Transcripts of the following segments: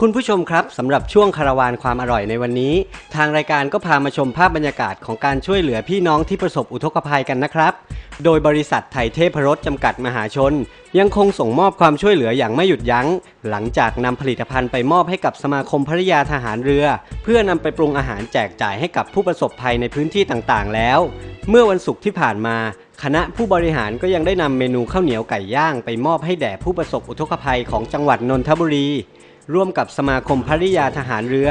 คุณผู้ชมครับสำหรับช่วงคาราวานความอร่อยในวันนี้ ทางรายการก็พามาชมภาพบรรยากาศของการช่วยเหลือพี่น้องที่ประสบอุทกภัยกันนะครับ โดยบริษัทไทยเทพรสจำกัดมหาชน ยังคงส่งมอบความช่วยเหลืออย่างไม่หยุดยัง้ง หลังจากนำผลิตภัณฑ์ไปมอบให้กับสมาคมภริยาทหารเรือ เพื่อนำไปปรุงอาหารแจกจ่ายให้กับผู้ประสบภัยในพื้นที่ต่างๆ แล้ว เมื่อวันศุกร์ที่ผ่านมา คณะผู้บริหารก็ยังได้นำเมนูข้าวเหนียวไก่ย่างไปมอบให้แด่ผู้ประสบอุทกภัยของจังหวัดนนทบุรี ร่วมกับสมาคมภริยาทหารเรือ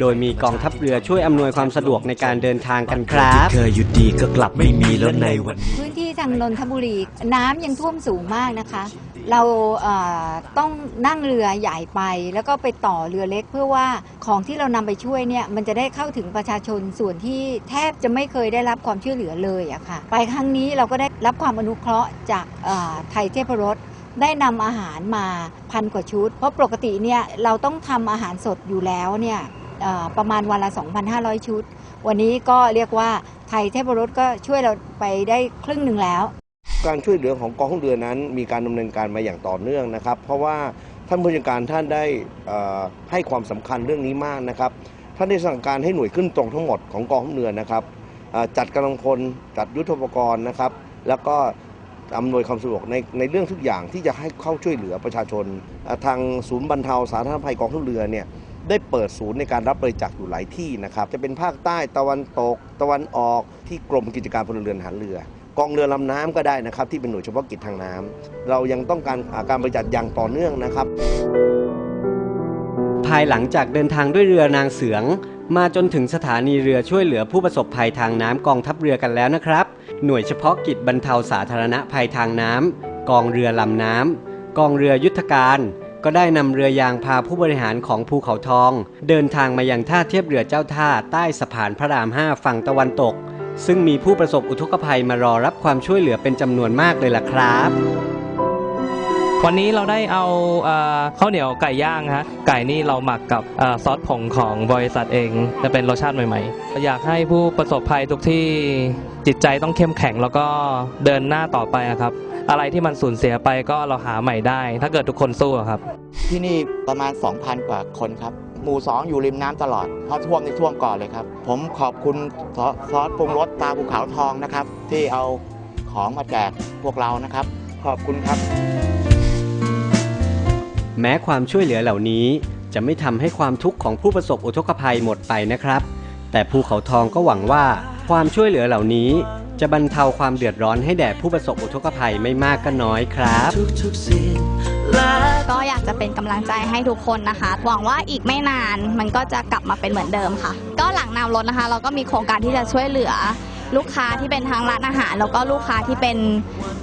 โดยมีกองทัพเรือช่วยอำนวยความสะดวกในการเดินทางกันครับเคยหยุดดีก็กลับไม่มีแล้วในวันนี้พื้นที่ทางนนทบุรีน้ำยังท่วมสูงมากนะคะ เราเอ่อต้องนั่งเรือใหญ่ไป แล้วก็ไปต่อเรือเล็กเพื่อว่าของที่เรานำไปช่วยเนี่ยมันจะได้เข้าถึงประชาชนส่วนที่แทบจะไม่เคยได้รับความช่วยเหลือเลยอะค่ะ ไปครั้งนี้เราก็ได้รับความอนุเคราะห์จากเอ่อไทยเทพรส ได้นำอาหารมาพันกว่าชุด เพราะปกติเนี่ยเราต้องทำอาหารสดอยู่แล้วเนี่ยประมาณวันละ 2,500 ชุด วันนี้ก็เรียกว่าไทยเทพรสก็ช่วยเราไปได้ครึ่งหนึ่งแล้ว การช่วยเหลือของกองทัพเรือนั้น มีการดำเนินการมาอย่างต่อเนื่องนะครับ เพราะว่าท่านผู้จัดการท่านได้ให้ความสำคัญเรื่องนี้มากนะครับท่านได้สั่งการให้หน่วยขึ้นตรงทั้งหมดของกองทัพเรือนะครับจัดกำลังพลจัดยุทธปกรณ์นะครับ แล้วก็ อำนวยความสะดวกในในเรื่องทุกอย่างที่จะให้เข้าช่วยเหลือประชาชน ทางศูนย์บรรเทาสาธารณภัยกองทัพเรือเนี่ยได้เปิดศูนย์ในการรับบริจาคอยู่หลายที่นะครับ จะเป็นภาคใต้ตะวันตก ตะวันออกที่กรมกิจการพลเรือนหารเรือกองเรือลำน้ำก็ได้นะครับ ที่เป็นหน่วยเฉพาะกิจทางน้ำเรายังต้องการการบริจาคอย่างต่อเนื่องนะครับ ภายหลังจากเดินทางด้วยเรือนางเสือง มาจนถึงสถานีเรือช่วยเหลือผู้ประสบภัยทางน้ำกองทัพเรือกันแล้วนะครับ หน่วยเฉพาะกิจบรรเทาสาธารณภัยทางน้ำกองเรือลำน้ำกองเรือยุทธการ ก็ได้นำเรือยางพาผู้บริหารของภูเขาทอง เดินทางมายังท่าเทียบเรือเจ้าท่าใต้สะพานพระรามห้าฝั่งตะวันตก ซึ่งมีผู้ประสบอุทกภัยมารอรับความช่วยเหลือเป็นจำนวนมากเลยล่ะครับ วันนี้เราได้เอาเอข้าวเหนียวไก่ย่างฮะไก่นี่เราหมักกับอซอสผงของบริษัทเองจะเป็นรสชาติใหม่ๆ อยากให้ผู้ประสบภัยทุกที่จิตใจต้องเข้มแข็งแล้วก็เดินหน้าต่อไปครับ อะไรที่มันสูญเสียไปก็เราหาใหม่ได้ ถ้าเกิดทุกคนสู้ครับ ที่นี่ประมาณ 2,000 กว่าคนครับหมู่2อยู่ริมน้ำตลอดเพราะท่วมในท่วมก่อนเลยครับ ผมขอบคุณซอซอสปรุงรสตาภูเขาทองนะครับ ที่เอาของมาแจกพวกเรานะครับ ขอบคุณครับ แม้ความช่วยเหลือเหล่านี้ จะไม่ทำให้ความทุกข์ของผู้ประสบอุทกภัยหมดไปนะครับ แต่ภูเขาทองก็หวังว่าความช่วยเหลือเหล่านี้ จะบรรเทาความเดือดร้อนให้แด่ผู้ประสบอุทกภัยไม่มากก็น้อยครับ ก็อยากจะเป็นกำลังใจให้ทุกคนนะคะ หวังว่าอีกไม่นานมันก็จะกลับมาเป็นเหมือนเดิมค่ะ ก็หลังนำรถนะคะ เราก็มีโครงการที่จะช่วยเหลือลูกค้าที่เป็นทางร้านอาหาร แล้วก็ลูกค้าที่เป็น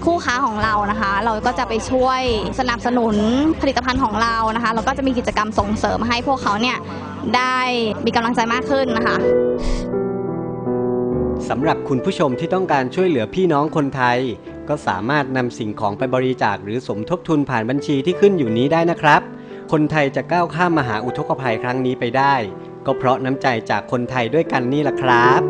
คู่ค้าของเรานะคะ เราก็จะไปช่วยสนับสนุนผลิตภัณฑ์ของเรานะคะเราก็จะมีกิจกรรมส่งเสริมให้พวกเขาเนี่ยได้มีกำลังใจมากขึ้นนะคะสำหรับคุณผู้ชมที่ต้องการช่วยเหลือพี่น้องคนไทย ก็สามารถนำสิ่งของไปบริจาคหรือสมทบทุนผ่านบัญชีที่ขึ้นอยู่นี้ได้นะครับ คนไทยจะก้าวข้ามมหาอุทกภัยครั้งนี้ไปได้ ก็เพราะน้ำใจจากคนไทยด้วยกันนี่แหละครับ